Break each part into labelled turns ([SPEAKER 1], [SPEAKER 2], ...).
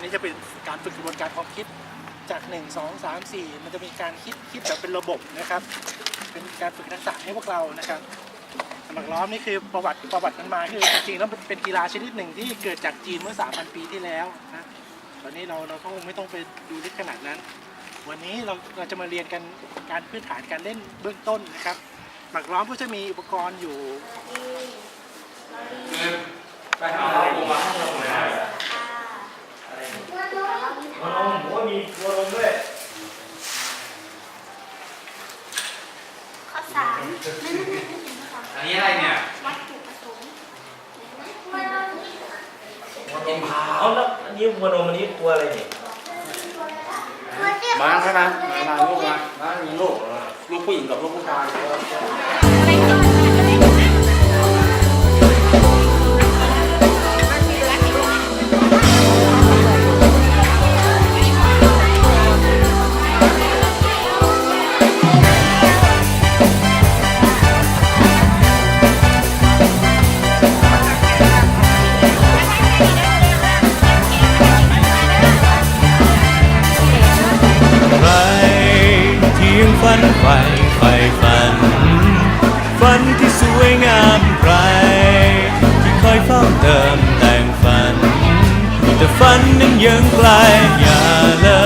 [SPEAKER 1] ันนี้จะเป็นการฝึกกระบวนการความคิดจาก 1 2 3 4 มันจะมีการคิดคิดแบบเป็นระบบนะครับ เป็นการฝึกทักษะให้พวกเรานะครับหมากล้อมนี่คือประวัติประวัติมันมาคือจริงๆแล้วเป็นกีฬาชนิดหนึ่งที่เกิดจากจีนเมื่อ 3,000 ปีที่แล้วนะตอนนี้เราเราก็คงไม่ต้องไปดูลึกขนาดนั้น วันนี้เราเราจะมาเรียนกันการพื้นฐานการเล่นเบื้องต้นนะครับ หมากล้อมก็จะมีอุปกรณ์อยู่
[SPEAKER 2] ไปหาอะไรดีวะให้เรา หน่อยหัวนมผมว่ามีหัวนมด้วย
[SPEAKER 3] ข้อสามไม่ไม่ไม่ไม่ถึงข้อสาม
[SPEAKER 4] อันนี้อะไรเนี่ย
[SPEAKER 3] วัตถุประสงค์
[SPEAKER 4] กินพา
[SPEAKER 2] เอาแล้วอันนี้หัวนมอันนี้ตัวอะไรเนี่ย
[SPEAKER 4] มาใช่ไหมมามาลูกมามามีลูกเออลูกผู้หญิงกับลูกผู้ชาย
[SPEAKER 5] ฝันใฝ่ใฝ่ฝัน ฝันที่สวยงามใครที่คอยเฝ้าเติมแต่งฝัน แต่ฝันนั้นยังไกลอย่าเลิ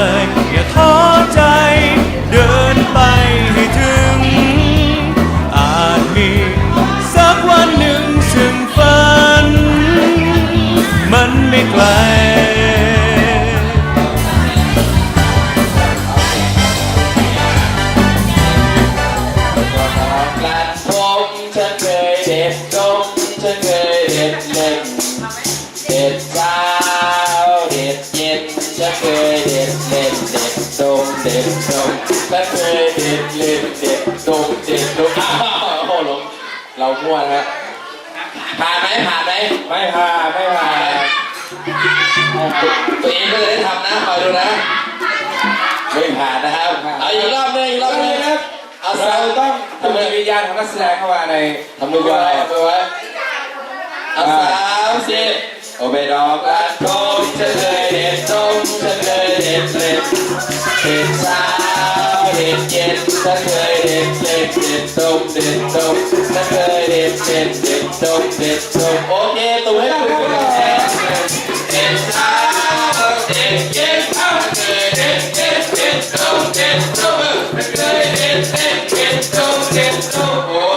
[SPEAKER 5] าว
[SPEAKER 4] ต้องทำมือวิ
[SPEAKER 2] ญญาณของนักแสดงเข้ามาใน
[SPEAKER 4] ทำมือไว้ทำมือไว้เอาสามสี่โอเบดอกกระทงฉันเลยเด็ดต้มฉันเลยเด็ดเล็ดเด็ดเช้าเด็ดเย็นฉันเคยเด็ดเล็ดเด็ดต้มเด็ดต้มฉันเคยเด็ดเด็ดเด็ดต้มเด็ดต้มโอเคตัวให้คุณผู้ชมแทนเด็ดเช้าเด็ดเย็นฉัน ต้มเด็ดต้มฉันเคยเ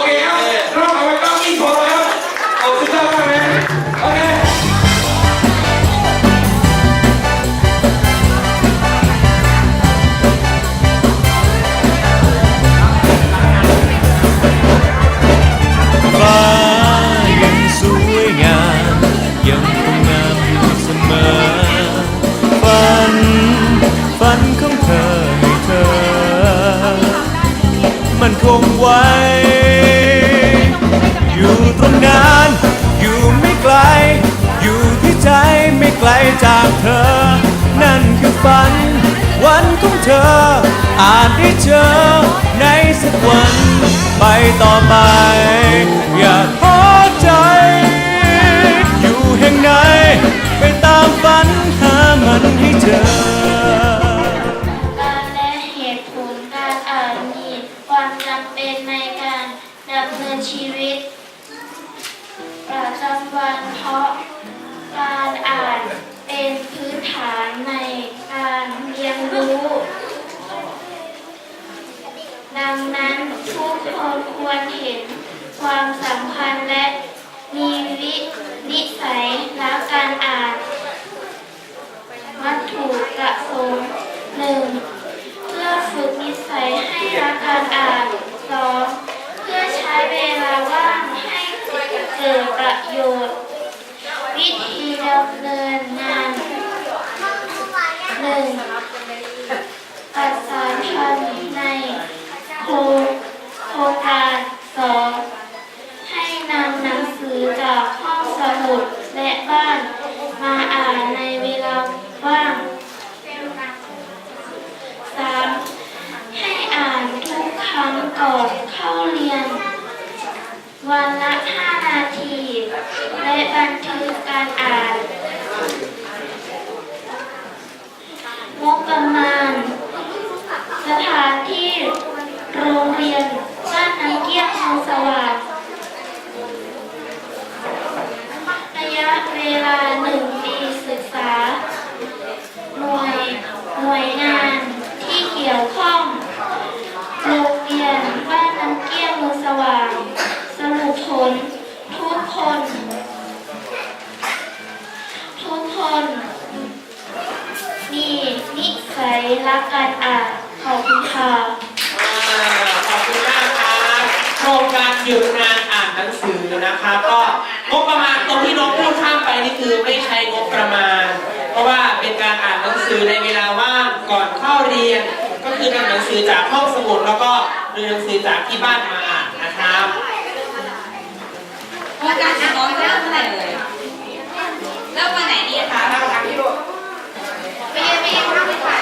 [SPEAKER 4] ธ
[SPEAKER 5] อ อาจได้เจอในสักวันไปต่อไป อย่าา
[SPEAKER 3] ว่าง สามให้อ่านทุกครั้งก่อนเข้าเรียน วันละ 5 นาที และบันทึกการอ่าน รักการอ่านขอบคุณค่ะ
[SPEAKER 6] ขอบคุณมากครับโครงการหยุดงานอ่านหนังสือนะคะ ก็งบประมาณตรงที่น้องพูดข้ามไปนี่คือไม่ใช้งบประมาณ เพราะว่าเป็นการอ่านหนังสือในเวลาว่างก่อนเข้าเรียน ก็คือนำหนังสือจากห้องสมุดแล้วก็เรียนหนังสือจากที่บ้านมาอ่านนะครับ
[SPEAKER 7] โครงการน้องเริ่มเมื่อไหร่เลยเริ่มวันไหนดีคะเราทำที่ลูกไม่ยังไม่ยังทำไม่ถ่าย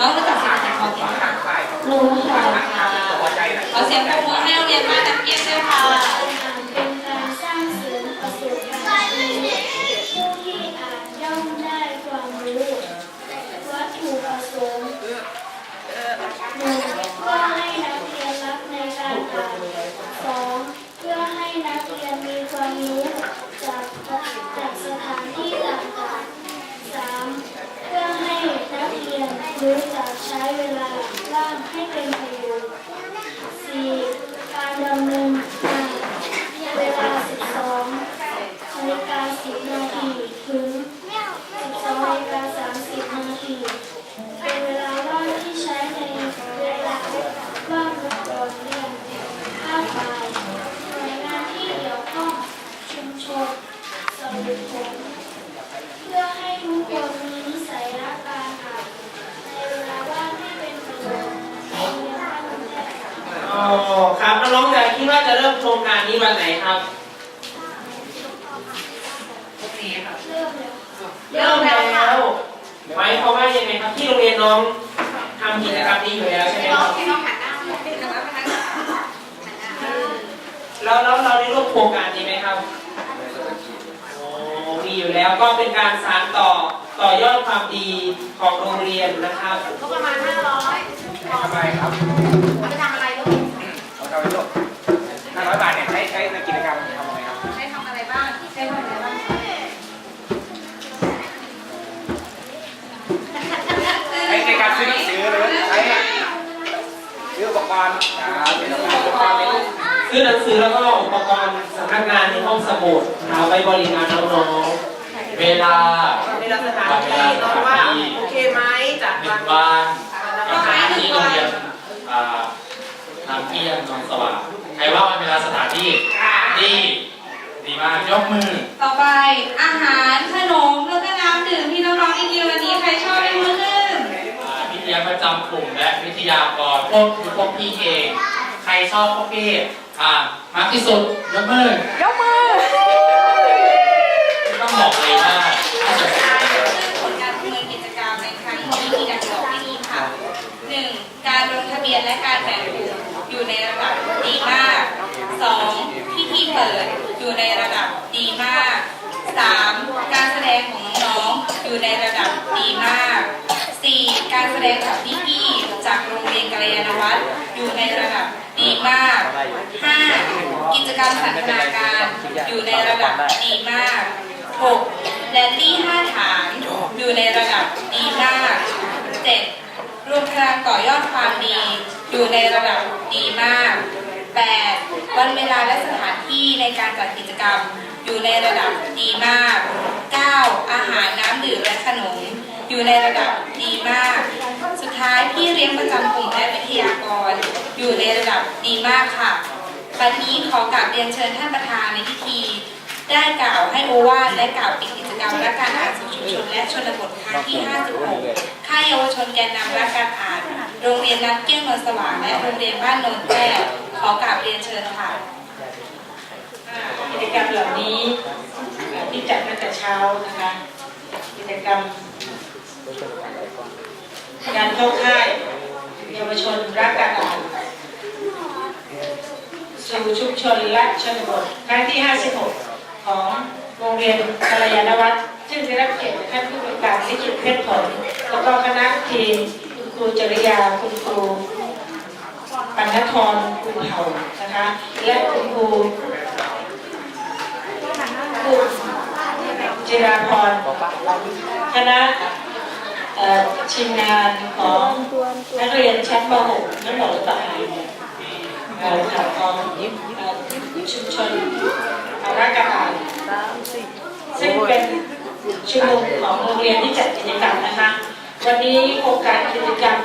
[SPEAKER 7] น้อ
[SPEAKER 3] ง
[SPEAKER 7] รู้จักเศรษฐกิจพอเพียงไหมคะ
[SPEAKER 3] รู้ค่ะ
[SPEAKER 7] ขอเสียงปรบมือให้โรงเรียนบ้านน้ำเกี้ยงด้วยค่ะ
[SPEAKER 3] อ่านเป็นการสร้างเสริมประสบการณ์ผู้ที่อ่านย่อมได้ความรู้วัตถุประสงค์หนึ่งเพื่อให้นักเรียนรักในการอ่านสองเพื่อให้นักเรียนมีความรู้จากจากสถานที่ต่างๆสามเพื่อให้นัก เรียนรู้จักใช้เวลาล่างให้เป็นประ
[SPEAKER 6] โยช
[SPEAKER 7] น์
[SPEAKER 6] แล้วก็เป็นการสานต่อต่อยอดความดีของโรงเรียนนะครับ
[SPEAKER 7] ก็ประมาณ 500
[SPEAKER 2] ทำอะไรครับ
[SPEAKER 7] เอาไปทำอะไรลูก
[SPEAKER 2] เราทำอะไรลูกห้าร้อยบาทเนี่ยใช้ใช้ในกิจกรรมทำอะไรครับ
[SPEAKER 7] ใช้ทำอะไรบ้างใช้ทำอะไรบ้างคะ
[SPEAKER 2] ใช้ในการซื้อหนังสือหรือใช้ซื้ออุปกรณ์ครับเป็นอุปกรณ์ในลูก
[SPEAKER 6] ซื้อหนังสือแล้วก็อุปกรณ์สำนักงานที่ห้องสมุดเอาไปบริการน้องๆ
[SPEAKER 4] เวลา
[SPEAKER 6] เวลาสถานที่น้องว่าโอเคไหมจาก
[SPEAKER 4] หนึ่
[SPEAKER 6] วัน
[SPEAKER 4] งวันสถานที่โรงเรียนอ่าทำที่นนท์สว่างใครว่ามันเป็นสถานที่ดีดีมากยกมือ
[SPEAKER 7] ต่อไปอาหารขนมแล้วก็น้ำดื่มที่น้องๆได้กินวันนี้ใครชอบยกมือขึ้น
[SPEAKER 4] อ่าวิทยาประจำกลุ่มและวิทยากรพวกคือพวกพี่เอง ใครชอบพวกพี่อ่ามากที่สุดยกมือยกมือต้อง บอกเลยว่าถ้าเกิด
[SPEAKER 7] ซึ่งผลการดำเนินกิจกรรมในครั้งนี้มีดังต่อไปนี้ค่ะ 1. การลงทะเบียนและการแบ่งกลุ่มอยู่ในระดับดีมาก 2. พิธีเปิดอยู่ในระดับดีมาก 3. การแสดงของน้องๆอยู่ในระดับดีมาก 4. การแสดงของพี่ๆจากโรงเรียนกัลยาณวัฒน์อยู่ในระดับดีมาก 5. กิจกรรมสันทนาการอยู่ในระดับดีมาก 6. แรลลี่5ฐานอยู่ในระดับดีมาก 7. รวมพลังต่อยอดความดีอยู่ในระดับดีมาก 8. วันเวลาและสถานที่ในการจัดกิจกรรมอยู่ในระดับดีมาก 9. อาหารน้ำดื่มและขนมอยู่ในระดับดีมาก สุดท้ายพี่เลี้ยงประจำกลุ่มและวิทยากร อยู่ในระดับดีมากค่ะ วันนี้ขอกราบเรียนเชิญท่านประธานในพิธี ได้กล่าวให้โอวาทและกล่าวปิดกิจกรรมและการอ่านสู่ชุมชนและชนบทครั้งที่ 56 ค่ายเยาวชนแกนนำและการอ่าน โรงเรียนนัดเกี้ยงนนท์สว่างและโรงเรียนบ้านนนแต้ขอกราบเรียนเชิญค่ะ
[SPEAKER 6] กิจกรรมเหล่านี้ที่จัดมาแต่เช้านะคะกิจกรรมการเข้าค่ายเยาวชนรักการอ่านสู่ชุมชนและชนบทครั้งที่ 56 ของโรงเรียนกัลยาณวัฒน์ซึ่งได้รับเกียรติท่านผู้บริการลิขิตเพชรผลแล้วก็คณะทีมคุณครูจริยาคุณครูปัณ
[SPEAKER 8] ธรคุณเผ่านะคะ และคุณครูครูจิราพรคณะเอ่อทีมงานของนักเรียนชั้นป .6 นั่นหรอหรือเปล่าเอ่อค่ะของชุมชน รักกานซึ่งเป็นชุมนุมของโรงเรียนที่จัดกิจกรรมนะคะ วันนี้โครงการกิจกรรม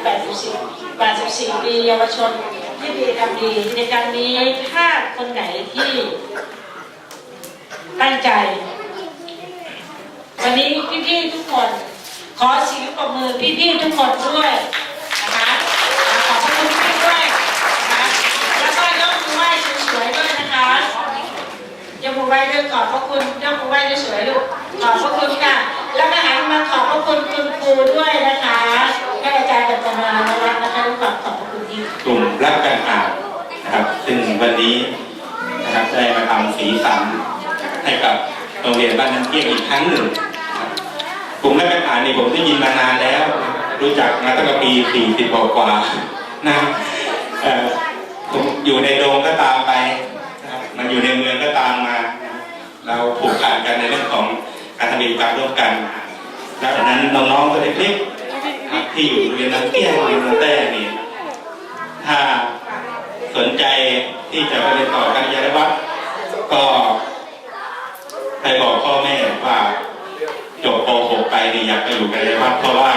[SPEAKER 8] 84 84ปีเยาวชนที่ดีทำดีกิจกรรมนี้ถ้าคนไหนที่ตั้งใจ วันนี้พี่ๆทุกคน ขอเสียงปรบมือพี่ๆทุกคนด้วยนะคะขอบพระคุณพี่ด้วยนะคะแล้วก็ยกมือไหว้สวยๆด้วยนะคะ ยกมือไหว้ด้วยขอบพระคุณยกมือไหว้สวยลูกขอบพระคุณค่ะ แล้วก็หันมาขอบพระคุณคุณครูด้วยนะคะให้อาจารย์กัญจนานะคะนะคะขอบขอบพระคุณที่
[SPEAKER 9] กลุ่มรักการอ่านนะครับ ซึ่งวันนี้นะครับได้มาทำสีสันให้กับโรงเรียนบ้านน้ำเที่ยงอีกครั้งหนึ่งกลุ่มรักการอ่านนี่ผมได้ยินมานานแล้ว รู้จักมาตั้งแต่ปี 40 กว่าๆนะเออผมอยู่ในโดมก็ตามไป มันอยู่ในเมืองก็ตามมา เราผูกขาดกันในเรื่องของการทำกิจกรรมร่วมกันแล้วจากนั้นน้องๆตัวเล็กๆนะครับที่อยู่โรงเรียนน้ำเที่ยงโรงเรียนน้ำแต้นี่ถ้าสนใจที่จะไปเรียนต่อการยาวัดก็ไปบอกพ่อแม่ว่าจบป .6 ไปนี่อยากไปอยู่กัลยาวัดเพราะว่า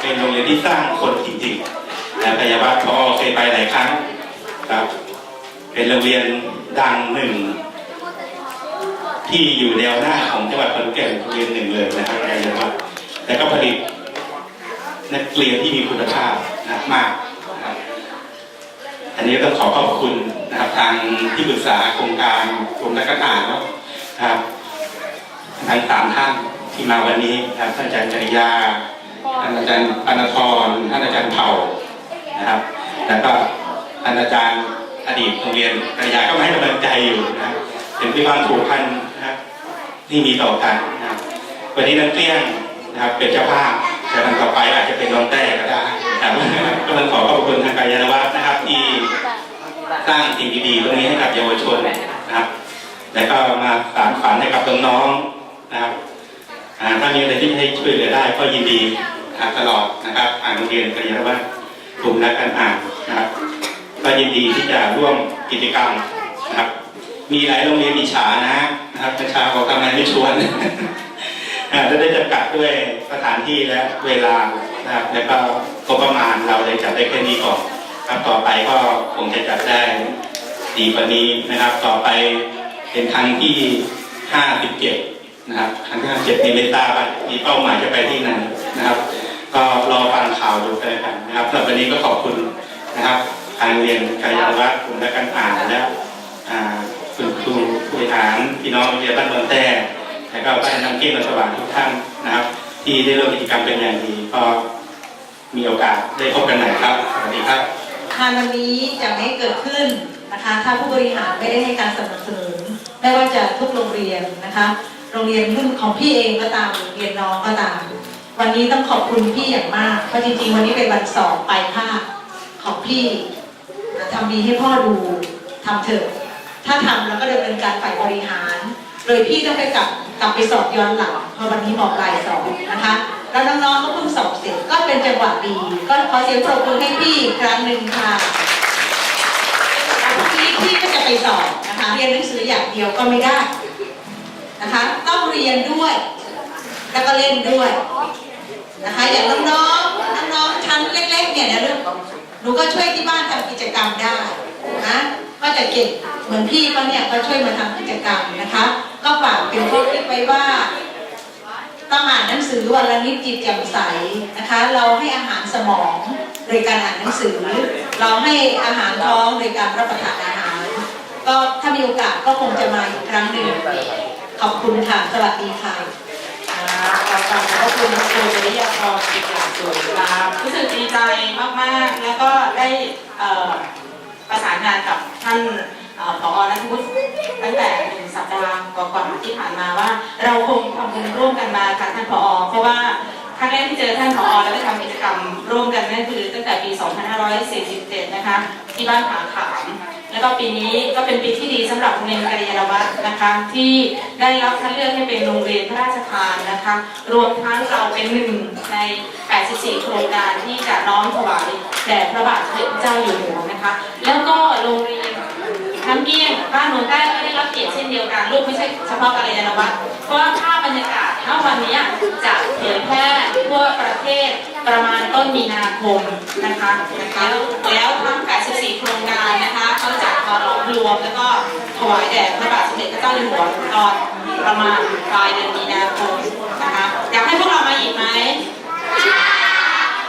[SPEAKER 9] เป็นโรงเรียนที่สร้างคนจริงๆและกัลยาวัดพอเคยไปหลายครั้งครับ เป็นโรงเรียนดังหนึ่ง ที่อยู่แนวหน้าของจังหวัดขอนแก่นโรงเรียนหนึ่งเลยนะครับกัลยาวัดแต่ก็ผลิตนักเรียนที่มีคุณภาพนะมากนะครับอันนี้ต้องขอขอบคุณนะครับทางที่ปรึกษาโครงการกรมนักการอ่านนาะครับทั้งสามท่านที่มาวันนี้นะครับท่านอาจารย์จริยาท่านอาจารย์อนาธรท่านอาจารย์เผ่านะครับ แล้วก็ท่านอาจารย์ อดีตโรงเรียนจริยาก็มาให้กำลังใจอยู่นะครับเป็นพี่บ้านผูกพันนะครับที่มีต่อกันนะครับวันนี้นักเรียนนะครับเป็นเจ้าภาพแต่วันต่อไปอาจจะเป็นน้องแต้ก็ได้นะครับก็ต้องขอขอบคุณทางกายานวัฒน์นะครับที่สร้างสิ่งดีๆตรงนี้ให้กับเยาวชนนะครับแล้วก็มาสานฝันให้กับน้องๆนะครับถ้ามีอะไรที่ให้ช่วยเหลือได้ก็ยินดีตลอดนะครับ อ่านโรงเรียนกัลยาวัฒน์กลุ่มนักการอ่านนะครับ ก็ยินดีที่จะร่วมกิจกรรมนะครับ มีหลายโรงเรียนอิจฉานะนะครับประชาบอกทำไมไม่ชวนจะได้จำกัดด้วยสถานที่และเวลานะครับ แล้วก็งบประมาณเราเลยจัดได้แค่นี้ก่อนครับต่อไปก็คงจะจัดได้ดีกว่านี้นะครับ ต่อไปเป็นครั้งที่ 57 นะครับครั้งที่57นี้ไม่ทราบว่ามีเป้าหมายจะไปที่ไหนนะครับ ก็รอฟังข่าวดูกันแล้วกันนะครับสำหรับวันนี้ก็ขอบคุณนะครับ ทางเรียนกายวัฒน์กลุ่มและการอ่านและอ่าคุณครูผู้บริหารพี่น้องเรียนบ้านเมืองแต้และก็บ้านน้ำเกี้ยนนสว่างทุกท่านนะครับ ที่ได้ร่วมกิจกรรมเป็นอย่างดีก็มีโอกาสได้พบกันใหม่ครับสวัสดีครับ
[SPEAKER 8] งานวันนี้จะไม่เกิดขึ้นนะคะถ้าผู้บริหารไม่ได้ให้การสนับสนุนไม่ว่าจะทุกโรงเรียนนะคะโรงเรียนรุ่นของพี่เองก็ตามโรงเรียนน้องก็ตาม วันนี้ต้องขอบคุณพี่อย่างมากเพราะจริงๆ วันนี้เป็นวันสอบปลายภาคของพี่ ทำดีให้พ่อดูทำเถอะ ถ้าทำแล้วก็ดำเนินการฝ่ายบริหาร เลยพี่ต้องไปกลับกลับไปสอบย้อนหลังเพราะวันนี้บอกลายสอบนะคะ แล้วน้องๆก็เพิ่งสอบเสร็จก็เป็นจังหวะดี ก็ขอเสียงปรบมือให้พี่ครั้งหนึ่งค่ะพรุ่งนี้พี่ก็จะไปสอบนะคะ เรียนหนังสืออย่างเดียวก็ไม่ได้นะคะ ต้องเรียนด้วย แล้วก็เล่นด้วยนะคะ อย่างน้องๆน้องๆชั้นเล็กๆเนี่ยนะลูก หนูก็ช่วยที่บ้านทำกิจกรรมได้นะก็จะเก่งเหมือนพี่ก็เนี่ยก็ช่วยมาทำกิจกรรมนะคะ ก็ฝากเป็นข้อคิดไว้ว่าต้องอ่านหนังสือวันละนิดจิตแจ่มใสนะคะ เราให้อาหารสมองโดยการอ่านหนังสือ เราให้อาหารท้องโดยการรับประทานอาหาร ก็ถ้ามีโอกาสก็คงจะมาอีกครั้งหนึ่งขอบคุณค่ะสวัสดีค่ะ
[SPEAKER 10] ขอบคุณขอบคุณครูจริยาพรเป็นอย่างสูงครับรู้สึกดีใจมากๆ แล้วก็ได้ประสานงานกับท่านเอ่อผอนัทวุฒิตั้งแต่หนึ่งสัปดาห์ก่อนๆที่ผ่านมาว่า เราคงทำงานร่วมกันมากับท่านผอ เพราะว่าครั้งแรกที่เจอท่านผอแล้วได้ทำกิจกรรมร่วมกันนั่นคือตั้งแต่ปี 2547 นะคะ ที่บ้านผาขาม แล้วก็ปีนี้ก็เป็นปีที่ดีสำหรับโรงเรียนกริยาวัฒน์นะคะที่ได้รับคัดเลือกให้เป็นโรงเรียนพระราชทานนะคะรวมทั้งเราเป็นหนึ่งใน 84 โครงการที่จะน้อมถวายแด่พระบาทสมเด็จพระเจ้าอยู่หัวนะคะ แล้วก็โรงเรียนน้ำเกี้ยงบ้านโนนใต้ก็ได้รับเกียรติเช่นเดียวกันลูกไม่ใช่เฉพาะกริยาวัฒน์ เพราะว่าภาพบรรยากาศณวันนี้จะเผยแพร่ทั่วประเทศประมาณต้นมีนาคมนะคะนะคะแล้วทั้ง 84 โครงการนะคะเขาจะมาหลอมรวมแล้วก็ถวายแด่พระบาทสมเด็จพระเจ้าอยู่หัวตอนประมาณปลายเดือนมีนาคมนะคะอยากให้พวกเรามาอีกไหม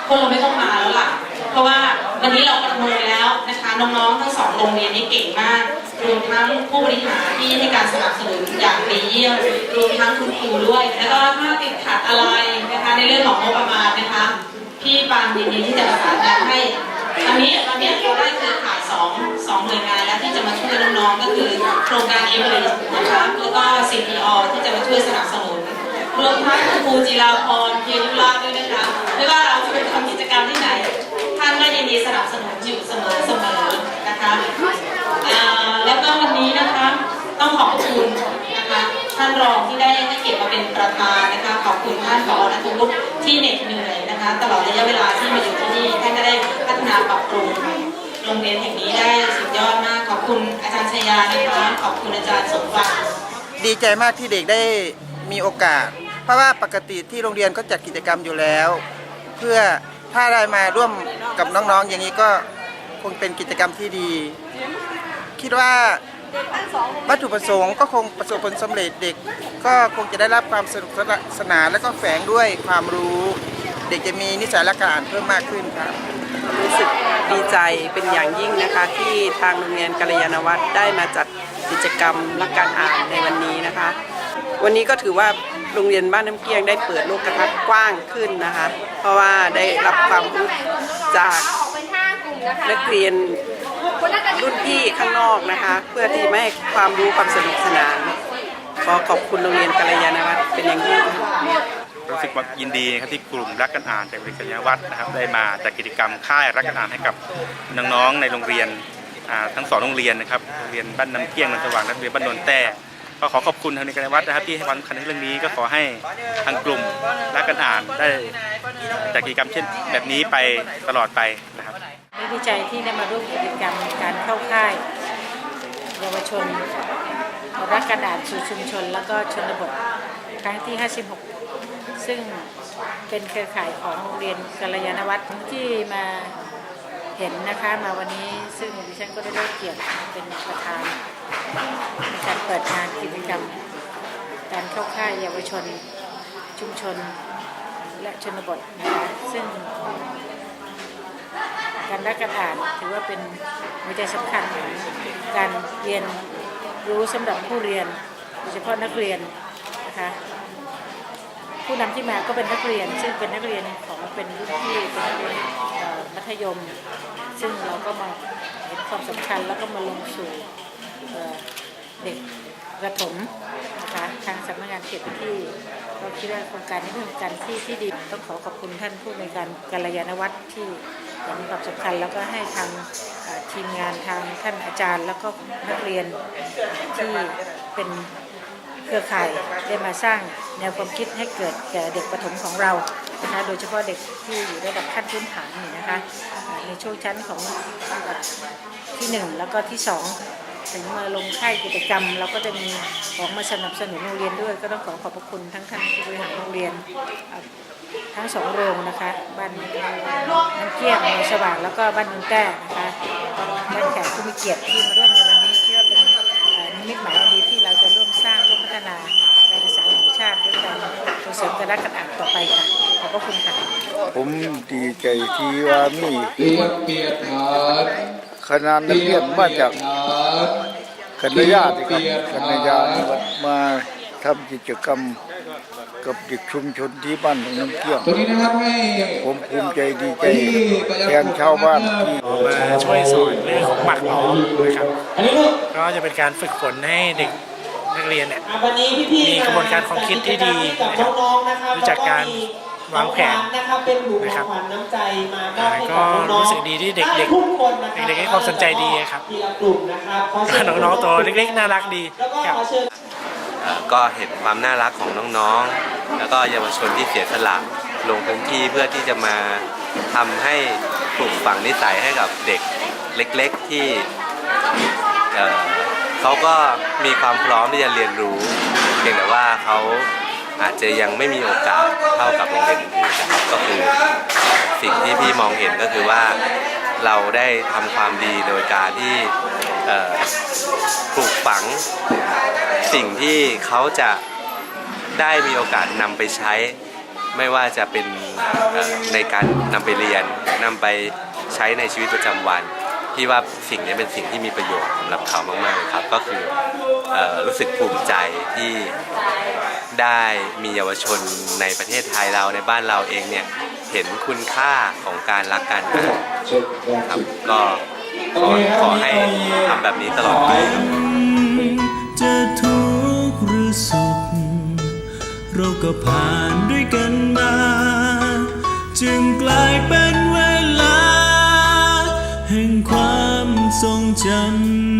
[SPEAKER 10] พวกเราไม่ต้องมาแล้วล่ะ เพราะว่าวันนี้เราประเมินแล้วนะคะน้องๆทั้งสองโรงเรียนนี้เก่งมาก รวมทั้งผู้บริหารที่ให้การสนับสนุนอย่างดีเยี่ยมรวมทั้งคุณครูด้วยแล้วก็ถ้าติดขัดอะไรนะคะในเรื่องของงบประมาณนะคะพี่ปานยินดีที่จะประสานงานให้ตอนนี้ตอนนี้เราได้เครือข่ายสองสองหน่วยงานแล้วที่จะมาช่วยน้องๆก็คือโครงการเอเวอร์นะคะแล้วก็ CPO ที่จะมาช่วยสนับสนุนรวมทั้งคุณครูจิราพรเพียรุลาด้วยนะคะไม่ว่าเราจะไปทำกิจกรรมที่ไหน ดีสนับสนุนอยู่เสมอเสมอนะคะแล้วก็วันนี้นะคะต้องขอบคุณนะคะท่านรองที่ได้ให้เกียรติมาเป็นประธานนะคะขอบคุณท่านผอนัทวุฒิที่เหน็ดเหนื่อยนะคะ ตลอดระยะเวลาที่มาอยู่ที่นี่ท่านก็ได้พัฒนาปรับปรุงโรงเรียนแห่งนี้ได้สุดยอดมากขอบคุณอาจารย์ชยานะคะขอบคุณอาจารย์สมบัติ
[SPEAKER 11] ดีใจมากที่เด็กได้มีโอกาส เพราะว่าปกติที่โรงเรียนก็จัดกิจกรรมอยู่แล้ว เพื่อ ถ้าได้มาร่วมกับน้องๆ อย่างนี้ก็คงเป็นกิจกรรมที่ดี คิดว่าวัตถุประสงค์ก็คงประสบผลสำเร็จเด็ก ก็คงจะได้รับความสนุกสนานและก็แฝงด้วยความรู้ เด็กจะมีนิสัยและการอ่านเพิ่มมากขึ้นครับ
[SPEAKER 12] รู้สึกดีใจเป็นอย่างยิ่งนะคะ ที่ทางโรงเรียนกัลยาณวัฒน์ได้มาจัดกิจกรรมรักการอ่านในวันนี้นะคะ วันนี้ก็ถือว่าโรงเรียนบ้านน้ำเกียงได้เปิดโลกทัศน์กว้างขึ้นนะคะ เพราะว่าได้รับความรู้จากนักเรียนรุ่นพี่ข้างนอกนะคะ เพื่อที่ไม่ให้ความรู้ความสนุกสนานขอขอบคุณโรงเรียนกัลยาณวัฒน์เป็นอย่างยิ่ง
[SPEAKER 9] รู้สึกว่ายินดีครับที่กลุ่มรักกันอ่านจากโรงเรียนกัญญาวัฒน์นะครับได้มาจัดกิจกรรมค่ายรักกันอ่านให้กับน้องๆในโรงเรียนทั้งสองโรงเรียนนะครับโรงเรียนบ้านน้ำเกี้ยงนนทสว่างและโรงเรียนบ้านโนนแต้ ก็ขอขอบคุณทางโรงเรียนกัญญาวัฒน์นะครับที่ให้ความสำคัญในเรื่องนี้ก็ขอให้ทางกลุ่มรักกันอ่านได้จัดกิจกรรมเช่นแบบนี้ไปตลอดไปนะครับ
[SPEAKER 13] ดีใจที่ได้มาร่วมกิจกรรมการเข้าค่ายเยาวชนรักกระดาษสู่ชุมชน แล้วก็ชนบทครั้งที่ 56 ซึ่งเป็นเครือข่ายของโรงเรียนกัลยาณวัฒน์ที่มา เห็นนะคะมาวันนี้ซึ่งดิฉันก็ได้รับเกียรติเป็นประธานในการเปิดงานกิจกรรม การเข้าค่ายเยาวชนชุมชนและชนบทนะคะซึ่งการรักการอ่านถือว่าเป็นหัวใจสำคัญของการเรียนรู้สำหรับผู้เรียนโดยเฉพาะนักเรียนนะคะผู้นำที่มาก็เป็นนักเรียน ซึ่งเป็นนักเรียนของเป็นรุ่นพี่เป็นนักเรียน ยม ซึ่งเราก็มาเห็นความสำคัญแล้วก็มาลงสู่เด็กประถมนะคะทางสำนักงานเขตพื้นที่เราคิดว่าโครงการนี้เป็นการที่ที่ดีต้องขอขอบคุณท่านผู้ในการกัลยาณวัฒน์ที่เห็นความสำคัญแล้วก็ให้ทางทีมงานทางท่านอาจารย์ แล้วก็นักเรียนที่เป็น เครือข่ายได้มาสร้างแนวความคิดให้เกิดแก่เด็กประถมของเรานะคะโดยเฉพาะเด็กที่อยู่ระดับขั้นพื้นฐานนี่นะคะในช่วงชั้นของที่หนึ่งแล้วก็ที่สองถึงมาลงค่ายกิจกรรม เราก็จะมีของมาสนับสนุนโรงเรียนด้วย ก็ต้องขอขอบพระคุณทั้งท่านผู้บริหารโรงเรียนทั้งสองโรงนะคะบ้านน้ำเกี้ยงในสว่างแล้วก็บ้านนนแต้นะคะบ้านแขกผู้มีเกียรติที่มาร่วมใน ริมการรักกันอ่านต่อไปค่ะ ขอบพระคุณค่ะ
[SPEAKER 14] ผมดีใจที่ว่ามี
[SPEAKER 4] เรียกเปียดหาด
[SPEAKER 14] คณะนักเรียนมาจากคณะญาติครับคณะญาติมาทำกิจกรรมกับเด็กชุมชนที่บ้านของน้ำเกี้ยง
[SPEAKER 4] ตรงนี้นะครับให้
[SPEAKER 14] ผมภูมิใจดีใจแทนชาวบ้านที่
[SPEAKER 1] มาช่วยสอนเรื่องของหมักหมอนะครับ
[SPEAKER 6] อันนี้ลูก
[SPEAKER 1] ก็จะเป็นการฝึกฝนให้เด็ก นักเรียนเนี่ย
[SPEAKER 6] อะวันนี้พี่ๆ
[SPEAKER 1] มีกระบวนการความคิดที่ดี
[SPEAKER 6] กับ
[SPEAKER 1] นะครับ
[SPEAKER 6] น้องๆนะครับ
[SPEAKER 1] รู้จักการวางแผน
[SPEAKER 6] นะครับเป็นหลุม
[SPEAKER 1] นะ
[SPEAKER 6] ข
[SPEAKER 1] ครั
[SPEAKER 6] อบงขวัญน้ำใจมามอบให้
[SPEAKER 1] ก็
[SPEAKER 6] กับน้องๆ
[SPEAKER 1] รู้สึกดีที่เด็กๆ
[SPEAKER 6] ทุกคนนะครับ
[SPEAKER 1] เด็กๆให้ความสนใจดีครับ
[SPEAKER 6] ทีละกลุ่มนะครับขอเชิญ
[SPEAKER 1] น้องๆตัวเล็กๆน่ารักดี
[SPEAKER 6] แล้วก็
[SPEAKER 1] ครับ
[SPEAKER 6] ขอเชิญ
[SPEAKER 15] เอ่อก็เห็นความน่ารักของน้องๆ แล้วก็เยาวชนที่เสียสละลงพื้นที่เพื่อที่จะมาทำให้ปลูกฝังนิสัยให้กับเด็กเล็ก ๆที่ เขาก็มีความพร้อมที่จะเรียนรู้ เพียงแต่ว่าเขาอาจจะยังไม่มีโอกาสเท่ากับโรงเรียนอื่นนะครับก็คือสิ่งที่พี่มองเห็นก็คือว่าเราได้ทำความดีโดยการที่ปลูกฝังสิ่งที่เขาจะได้มีโอกาสนำไปใช้ ไม่ว่าจะเป็นในการนำไปเรียนนำไปใช้ในชีวิตประจำวัน ที่ว่าสิ่งนี้เป็นสิ่งที่มีประโยชน์สำหรับเขามากๆเลยครับ ก็คือเอ่อรู้สึกภูมิใจที่ได้มีเยาวชนในประเทศไทยเราในบ้านเราเองเนี่ยเห็นคุณค่าของการรักการอ่านครับก็ขอขอให้ทำแบบนี้ตลอดไป
[SPEAKER 5] จะทุกข์หรือสุข เราก็ผ่านด้วยกันมา จึงกลายเป็นา